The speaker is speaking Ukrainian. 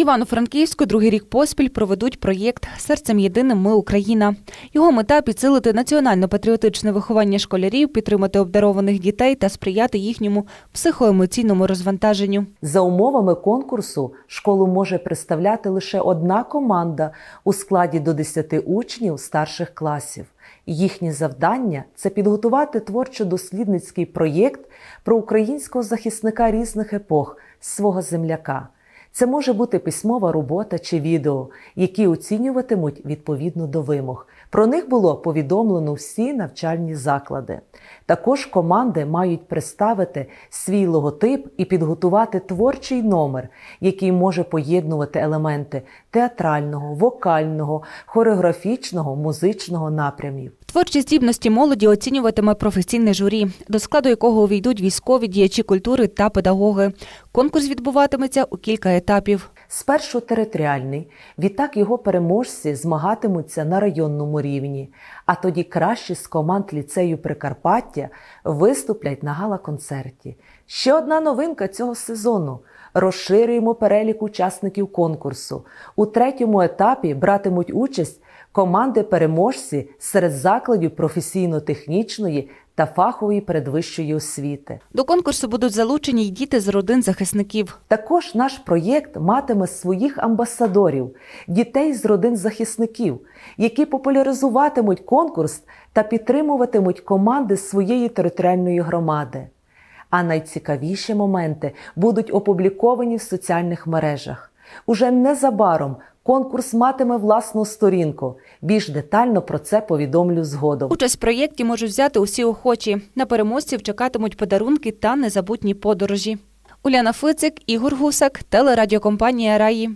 Івано-Франківську другий рік поспіль проведуть проєкт Серцем єдиним ми Україна. Його мета підсилити національно-патріотичне виховання школярів, підтримати обдарованих дітей та сприяти їхньому психоемоційному розвантаженню. За умовами конкурсу школу може представляти лише одна команда у складі до 10 учнів старших класів. Їхнє завдання це підготувати творчо-дослідницький проєкт про українського захисника різних епох, свого земляка. Це може бути письмова робота чи відео, які оцінюватимуть відповідно до вимог. Про них було повідомлено всі навчальні заклади. Також команди мають представити свій логотип і підготувати творчий номер, який може поєднувати елементи театрального, вокального, хореографічного, музичного напрямів. Творчі здібності молоді оцінюватиме професійне журі, до складу якого увійдуть військові діячі культури та педагоги. Конкурс відбуватиметься у кілька етапів. Спершу територіальний, відтак його переможці змагатимуться на районному рівні, а тоді кращі з команд ліцею Прикарпаття виступлять на гала-концерті. Ще одна новинка цього сезону. Розширюємо перелік учасників конкурсу. У третьому етапі братимуть участь команди-переможці серед закладів професійно-технічної та фахової передвищої освіти. До конкурсу будуть залучені й діти з родин захисників. Також наш проєкт матиме своїх амбасадорів, дітей з родин захисників, які популяризуватимуть конкурс та підтримуватимуть команди своєї територіальної громади. А найцікавіші моменти будуть опубліковані в соціальних мережах. Уже незабаром конкурс матиме власну сторінку. Більш детально про це повідомлю згодом. Участь в проєкті можуть взяти усі охочі. На переможців чекатимуть подарунки та незабутні подорожі. Уляна Фицик, Ігор Гусак, телерадіокомпанія Раї.